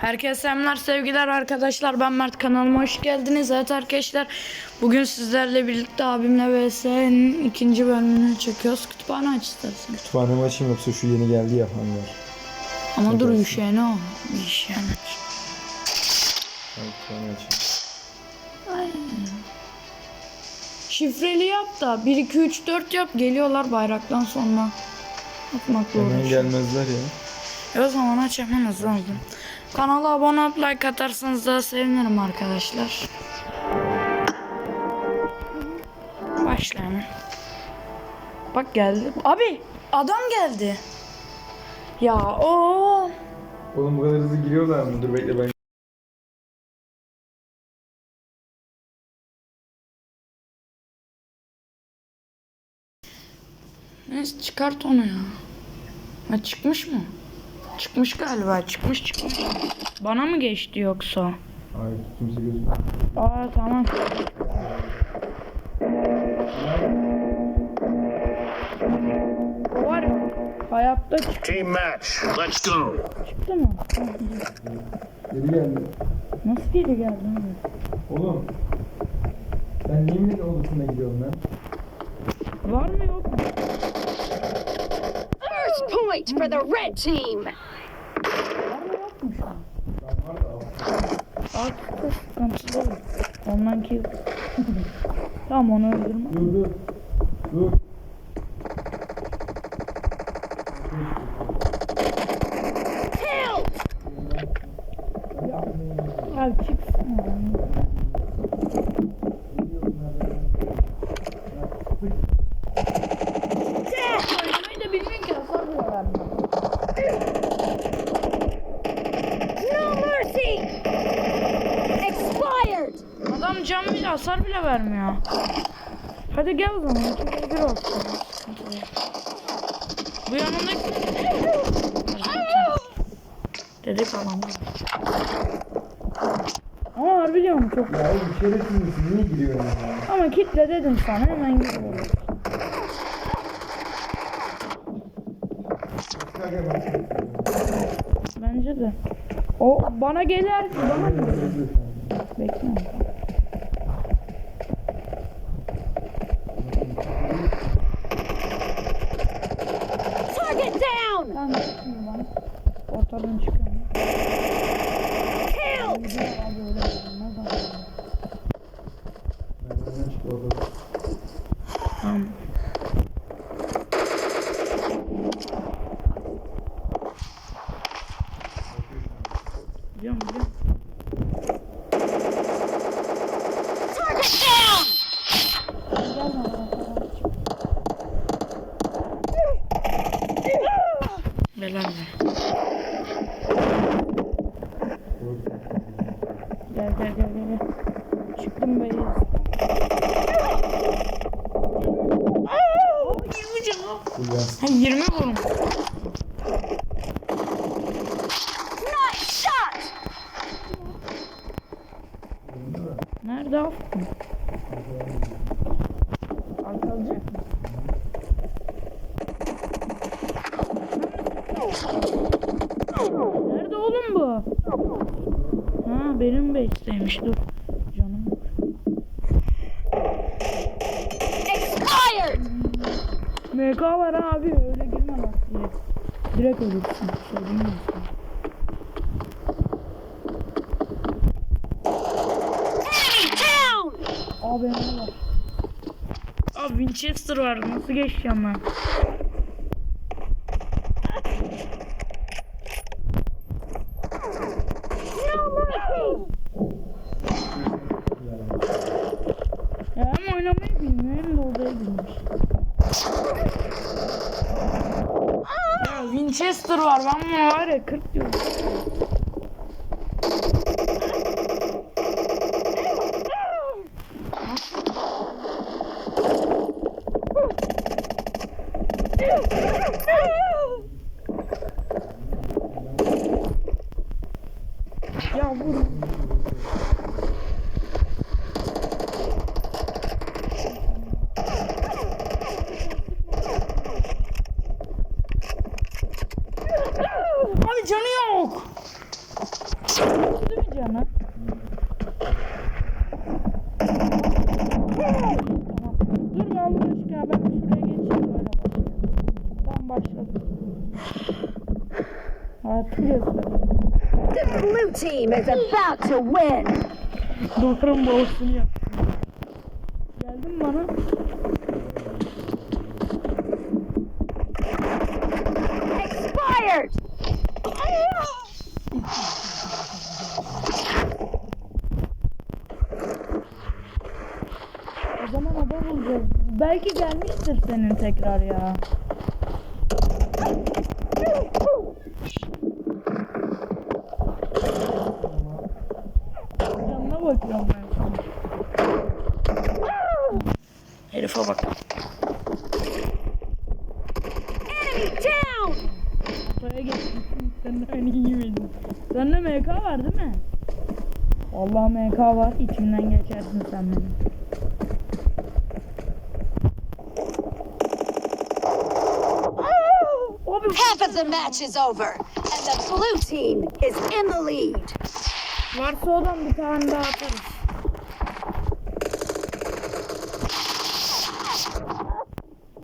Herkese selamlar sevgiler arkadaşlar ben Mert kanalıma hoş geldiniz evet arkadaşlar bugün sizlerle birlikte abimle VS'nin ikinci bölümünü çekiyoruz kütüphane aç istersen Kütüphanemi açayım yoksa şu yeni geldi ya hangar. ama dur Çekersin. üşüyene o üşüyene aç. Ben kütüphane açayım. şifreli yap da 1 2 3 4 yap geliyorlar bayraktan sonra atmakla Hemen uğraşıyor gelmezler ya. E o zaman aç hızlı hızlı. Kanala abone olup like atarsanız da sevinirim arkadaşlar. Başlayalım. Bak geldi. Abi adam geldi. Ya o Oğlum bu kadar hızlı giriyorlar mı? Dur bekle ben. Neyse çıkart onu ya. Ha çıkmış mı? Çıkmış galiba çıkmış çıkmış. Bana mı geçti yoksa? Hayır kimse gözükmüyor. Aa tamam. O var ya hayatta Team match. Let's go. çıktı mı? Geri geldi. Nasıl geri geldi abi? Oğlum. Sen niye milletin odasına gidiyorsun lan? Var mı yok mu? First point for the red team. Var mı yok mu şu an? Artık sıkıntılı. Ondan ki Tamam onu öldürme. Dur dur. Dur. Kill! Abi çıksın. Vermiyor. Hadi gel o zaman. İki bir olsun. Bu yanındaki... Dedik falan. Ama harbi diyorum çok. Ya oğlum misin? Niye giriyorsun ya? Ama kitle dedim sana hemen bak. Bence de. O bana gelir. Bana gelir? Bekle. Çık orada. Tamam. Biliyorum biliyorum. Target down! Gel bana ortadan çık. Helal be. Gel gel gel gel. gel. Çıktım be. Oo, 20 canım. Dur ya. Ha 20 vurun. Nice shot! Nerede Afgan? Arkalacak mı? Nerede oğlum bu? Ha benim base'teymiş dur. Canım. Expired! MK var abi öyle girme bak diye. Direkt ölürsün. Söyleyeyim mi Benim de var. Abi Winchester var nasıl geçeceğim ben? Hem oynamayı bilmiyor hem de odaya girmiş. Ya Winchester var ben var ya 40 diyorum. Ya vur. Abi canı yok. Değil mi canım? The blue team is about to win. Duvarın boğusunu yap. Geldin mi bana? Expired. O zaman adam bulacağız. Belki gelmiştir senin tekrar ya. Canına bakıyorum ben sana. Herife bak. Enemy down. Buraya geçmişsin. Sen de aynı iyi miydin? Sende MK var değil mi? Vallahi MK var. İçimden geçersin sen benim. Half of the match is over, and the blue team is in the lead. varsa odan bir tane daha atarız.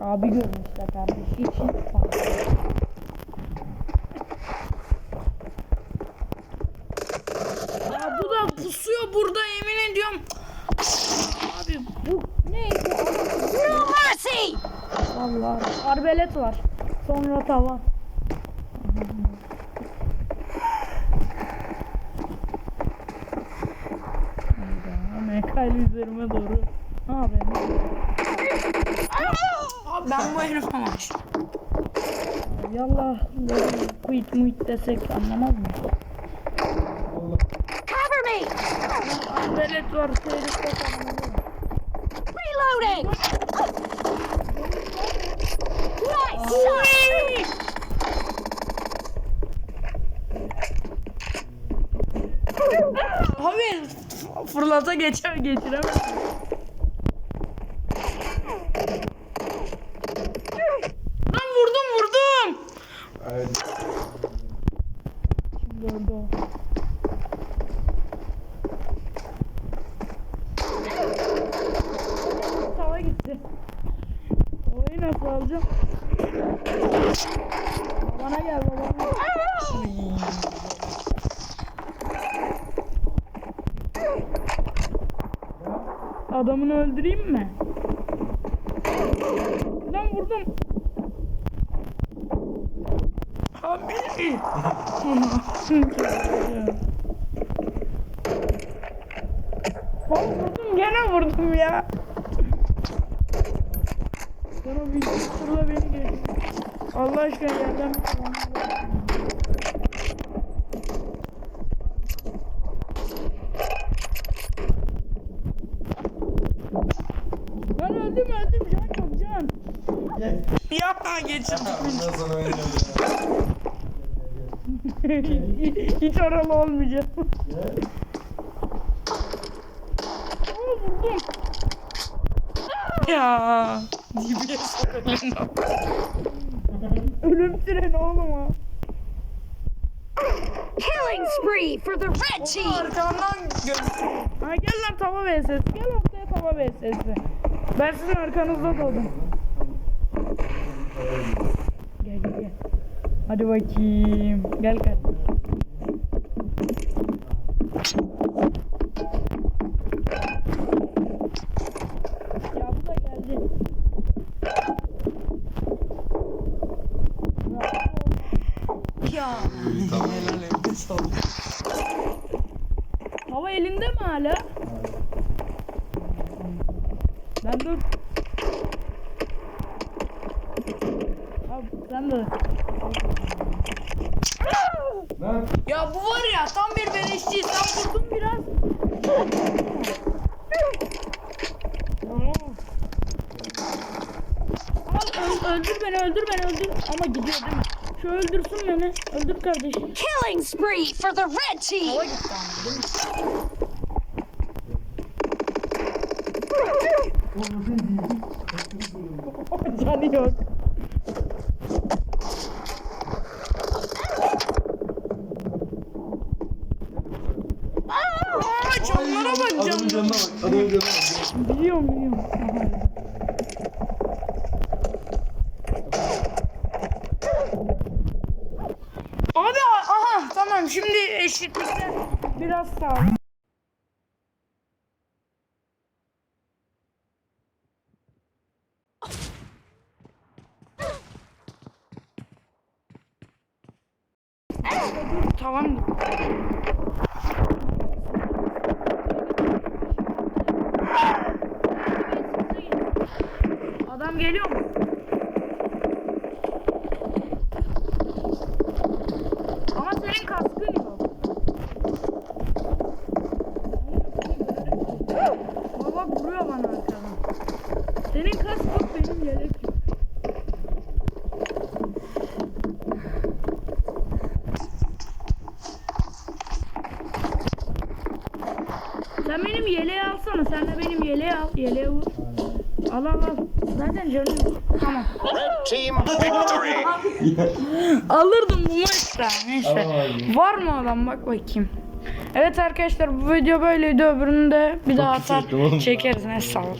Abi görmüşler kardeşi için. Ya bu da pusuyor burada yemin ediyorum. Abi bu neydi? No mercy. Vallahi arbelet var. Sonra tava. Mekail üzerime doğru. Ne haber? Abi ben bu herife maç. Yallah böyle quit muit desek anlamaz mı? Cover me. Arbelet var herif. Reloading. Nice shot. Abi fırlata geçer geçiremez. Lan vurdum vurdum. Evet. Şimdi öldü o. Tava gitti. Tavayı nasıl alacağım? Babana gel babana. Adamını öldüreyim mi? Lan vurdum. Abi. Lan vurdum gene vurdum ya. Sana bir fırla beni geç. Allah aşkına yerden bir. Ben öldüm öldüm can yok can. Ya geçirdim. Hiç oralı olmayacağım. Ya. DBS Ölüm treni oğlum ha. Killing spree for the red team. Arkamdan Ha gel lan tava vs. Gel ortaya tava vs. Ben sizin arkanızda doğdum. Gel gel gel. Hadi bakayım. Gel gel. Hava elinde mi hala? Ben dur. Abi sen de. Lan. Ya bu var ya tam bir beleşçi. Sen vurdun biraz. Al öl- öldür beni öldür beni öldür. Ama gidiyor değil mi? Şu öldürsün beni. Öldür kardeşim. Killing spree for the red team. Hava gitti ama değil mi? Canı yok. Aa canlara bak canlara. canına bak. Adamın canına bak. Biliyorum biliyorum. Aha. Abi aha tamam şimdi eşitlikte sağ. Tamam. Adam geliyor mu? Ama senin kaskın yok. Baba bak vuruyor bana arkadan. Senin kask yok benim yelek yok. Sen benim yeleği alsana. Sen de benim yeleği al. Yeleği vur. Al al al. Zaten canım. Tamam. Red team victory. Alırdım bu maçta. Neyse. Aman. Var mı adam bak bakayım. Evet arkadaşlar bu video böyleydi. Öbürünü de bir daha atar çekeriz. Ne sağ olun.